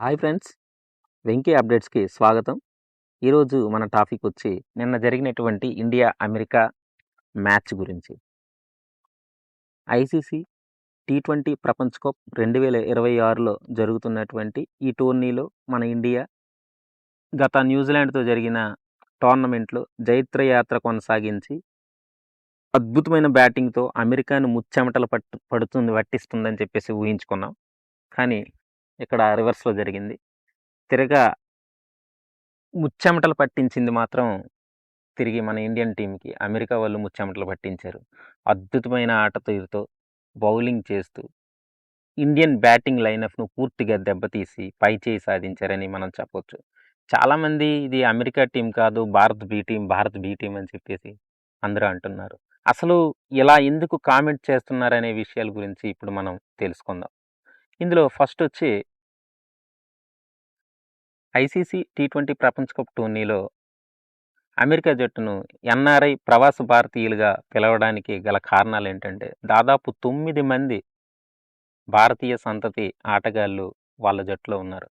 Hi friends Venky అప్డేట్స్కి స్వాగతం. ఈరోజు మన టాపిక్ వచ్చి నిన్న జరిగినటువంటి ఇండియా అమెరికా మ్యాచ్ గురించి. ఐసీసీ టీ ట్వంటీ ప్రపంచ కప్ రెండు వేల ఇరవై ఆరులో జరుగుతున్నటువంటి ఈ టోర్నీలో మన ఇండియా గత న్యూజిలాండ్తో జరిగిన టోర్నమెంట్లో జైత్రయాత్ర కొనసాగించి అద్భుతమైన బ్యాటింగ్తో అమెరికాను ముచ్చెమటలు పట్టు పడుతుంది పట్టిస్తుందని చెప్పేసి ఊహించుకున్నాం. కానీ ఇక్కడ రివర్స్లో జరిగింది. తిరగా ముచ్చెమటలు పట్టించింది మాత్రం తిరిగి మన ఇండియన్ టీంకి అమెరికా వాళ్ళు ముచ్చెమటలు పట్టించారు. అద్భుతమైన ఆట తీరుతో బౌలింగ్ చేస్తూ ఇండియన్ బ్యాటింగ్ లైనప్ను పూర్తిగా దెబ్బతీసి పై చేయి సాధించారని మనం చెప్పొచ్చు. చాలామంది ఇది అమెరికా టీం కాదు Bharat B team Bharat B team అని చెప్పేసి అందరూ అంటున్నారు. అసలు ఇలా ఎందుకు కామెంట్ చేస్తున్నారనే విషయాల గురించి ఇప్పుడు మనం తెలుసుకుందాం. ఇందులో ఫస్ట్ వచ్చి ఐసీసీ టీ ట్వంటీ ప్రపంచ కప్ టోర్నీలో అమెరికా జట్టును ఎన్ఆర్ఐ ప్రవాస భారతీయులుగా పిలవడానికి గల కారణాలు ఏంటంటే దాదాపు తొమ్మిది మంది భారతీయ సంతతి ఆటగాళ్ళు వాళ్ళ జట్టులో ఉన్నారు.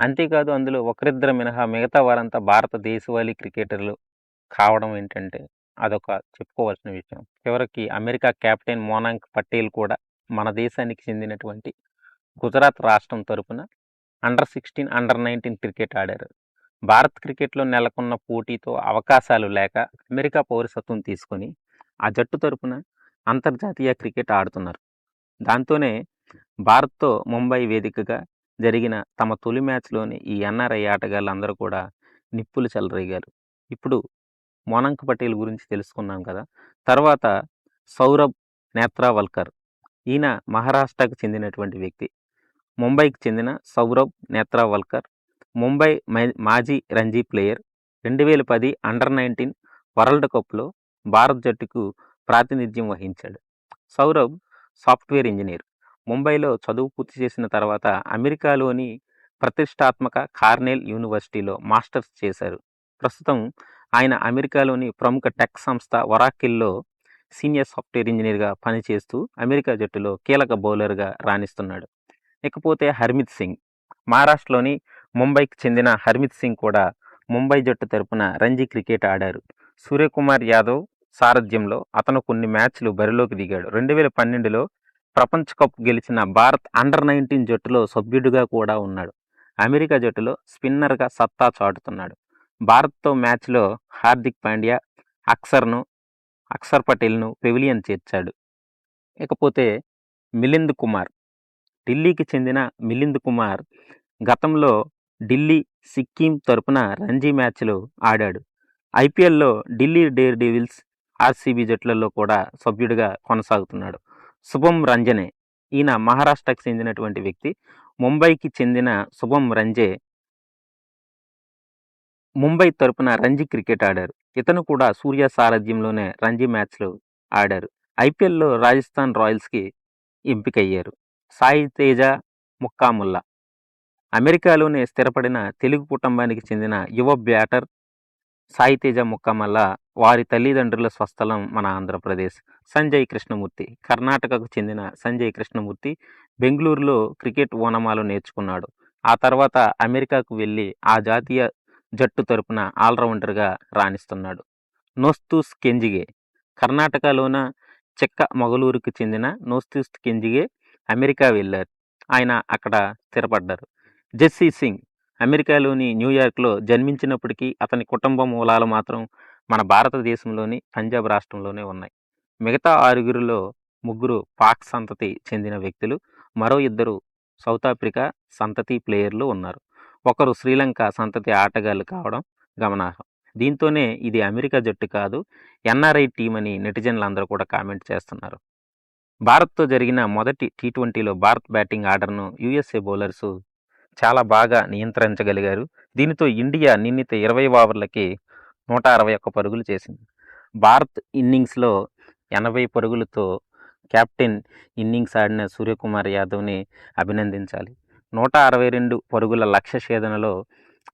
అంతేకాదు అందులో ఒకరిద్దరు మినహా మిగతా వారంతా భారతదేశవాళీ క్రికెటర్లు కావడం ఏంటంటే అదొక చెప్పుకోవాల్సిన విషయం. చివరికి అమెరికా కెప్టెన్ మోనాంక్ పటేల్ కూడా మన దేశానికి చెందినటువంటి గుజరాత్ రాష్ట్రం తరపున under sixteen under nineteen cricket ఆడారు. భారత్ క్రికెట్లో నెలకొన్న పోటీతో అవకాశాలు లేక అమెరికా పౌరసత్వం తీసుకొని ఆ జట్టు తరపున అంతర్జాతీయ క్రికెట్ ఆడుతున్నారు. దాంతోనే భారత్తో ముంబై వేదికగా జరిగిన తమ తొలి మ్యాచ్లోని ఈ ఎన్ఆర్ఐ ఆటగాళ్ళందరూ కూడా నిప్పులు చెలరేగారు. ఇప్పుడు మోనంక్ పటేల్ గురించి తెలుసుకున్నాం కదా. తర్వాత సౌరభ్ నేత్రావల్కర్ ఈయన మహారాష్ట్రకు చెందినటువంటి వ్యక్తి. ముంబైకి చెందిన సౌరభ్ నేత్రావల్కర్. ముంబై మాజీ రంజీ ప్లేయర్. రెండు వేల పది అండర్ నైన్టీన్ వరల్డ్ కప్లో భారత్ జట్టుకు ప్రాతినిధ్యం వహించాడు. Saurabh software engineer. ముంబైలో చదువు పూర్తి చేసిన తర్వాత అమెరికాలోని ప్రతిష్టాత్మక కార్నెల్ యూనివర్సిటీలో మాస్టర్స్ చేశారు. ప్రస్తుతం ఆయన అమెరికాలోని ప్రముఖ టెక్ సంస్థ వరాకిల్లో సీనియర్ సాఫ్ట్వేర్ ఇంజనీర్గా పనిచేస్తూ అమెరికా జట్టులో కీలక బౌలర్గా రాణిస్తున్నాడు. ఇకపోతే హర్మిత్ సింగ్. మహారాష్ట్రలోని ముంబైకి చెందిన హర్మిత్ సింగ్ కూడా ముంబై జట్టు తరపున రంజీ క్రికెట్ ఆడారు. సూర్యకుమార్ యాదవ్ సారథ్యంలో అతను కొన్ని మ్యాచ్లు బరిలోకి దిగాడు. రెండు వేల పన్నెండులో ప్రపంచ కప్ గెలిచిన భారత్ అండర్ నైన్టీన్ జట్టులో సభ్యుడిగా కూడా ఉన్నాడు. అమెరికా జట్టులో స్పిన్నర్గా సత్తా చాటుతున్నాడు. భారత్తో మ్యాచ్లో హార్దిక్ పాండ్యా అక్సర్ను అక్సర్ పటేల్ను పెవిలియన్ చేర్చాడు. ఇకపోతే మిలింద్ కుమార్ ఢిల్లీకి చెందిన మిలింద్ కుమార్ గతంలో ఢిల్లీ సిక్కిం తరపున రంజీ మ్యాచ్లు ఆడాడు. ఐపీఎల్లో ఢిల్లీ డేర్ డెవిల్స్ ఆర్సీబీ జట్లలో కూడా సభ్యుడిగా కొనసాగుతున్నాడు. శుభం రంజనే ఈయన మహారాష్ట్రకు చెందినటువంటి వ్యక్తి ముంబైకి చెందిన శుభం రంజే ముంబై తరపున రంజీ క్రికెట్ ఆడారు. ఇతను కూడా సూర్య సారథ్యంలోనే రంజీ మ్యాచ్లు ఆడారు. ఐపీఎల్లో రాజస్థాన్ రాయల్స్కి ఎంపికయ్యారు. సాయి తేజ ముక్కాముల్లా అమెరికాలోనే స్థిరపడిన తెలుగు కుటుంబానికి చెందిన యువ బ్యాటర్ సాయి తేజ ముక్కామల్ల వారి తల్లిదండ్రుల స్వస్థలం మన ఆంధ్రప్రదేశ్. సంజయ్ కృష్ణమూర్తి. కర్ణాటకకు చెందిన సంజయ్ కృష్ణమూర్తి బెంగళూరులో క్రికెట్ ఓనమాలు నేర్చుకున్నాడు. ఆ తర్వాత అమెరికాకు వెళ్ళి ఆ జాతీయ జట్టు తరపున ఆల్రౌండర్గా రాణిస్తున్నాడు. నోస్తూస్ కెంజిగే కర్ణాటకలోన చెక్క మొగలూరుకు చెందిన నోస్తూస్ కెంజిగే అమెరికా వెళ్ళారు. ఆయన అక్కడ స్థిరపడ్డారు. జెస్సీ సింగ్ అమెరికాలోని న్యూయార్క్లో జన్మించినప్పటికీ అతని కుటుంబ మూలాలు మాత్రం మన భారతదేశంలోని పంజాబ్ రాష్ట్రంలోనే ఉన్నాయి. మిగతా ఆరుగురిలో ముగ్గురు పాక్ సంతతి చెందిన వ్యక్తులు మరో ఇద్దరు సౌత్ ఆఫ్రికా సంతతి ప్లేయర్లు ఉన్నారు. ఒకరు శ్రీలంక సంతతి ఆటగాళ్ళు కావడం గమనార్హం. దీంతోనే ఇది అమెరికా జట్టు కాదు ఎన్ఆర్ఐ టీం అని నెటిజన్లు అందరూ కూడా కామెంట్ చేస్తున్నారు. భారత్తో జరిగిన మొదటి టీ ట్వంటీలో భారత్ బ్యాటింగ్ ఆర్డర్ను యుఎస్ఏ బౌలర్స్ చాలా బాగా నియంత్రించగలిగారు. దీనితో ఇండియా నిన్నిత ఇరవై ఓవర్లకి నూట అరవై ఒక్క పరుగులు చేసింది. భారత్ ఇన్నింగ్స్లో ఎనభై పరుగులతో కెప్టెన్ ఇన్నింగ్స్ ఆడిన సూర్యకుమార్ యాదవ్ని అభినందించాలి. నూట అరవై రెండు పరుగుల లక్ష్య ఛేదనలో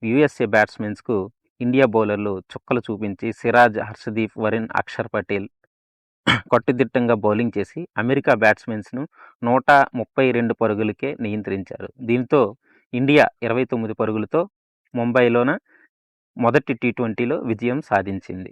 యుఎస్ఏ బ్యాట్స్మెన్స్కు ఇండియా బౌలర్లు చుక్కలు చూపించి సిరాజ్ హర్షదీప్ వరుణ్ అక్షర్ పటేల్ కట్టుదిట్టంగా బౌలింగ్ చేసి అమెరికా బ్యాట్స్మెన్స్ను నూట ముప్పై రెండు పరుగులకే నియంత్రించారు. దీంతో ఇండియా ఇరవై తొమ్మిది పరుగులతో ముంబైలోన మొదటి టీ ట్వంటీలో విజయం సాధించింది.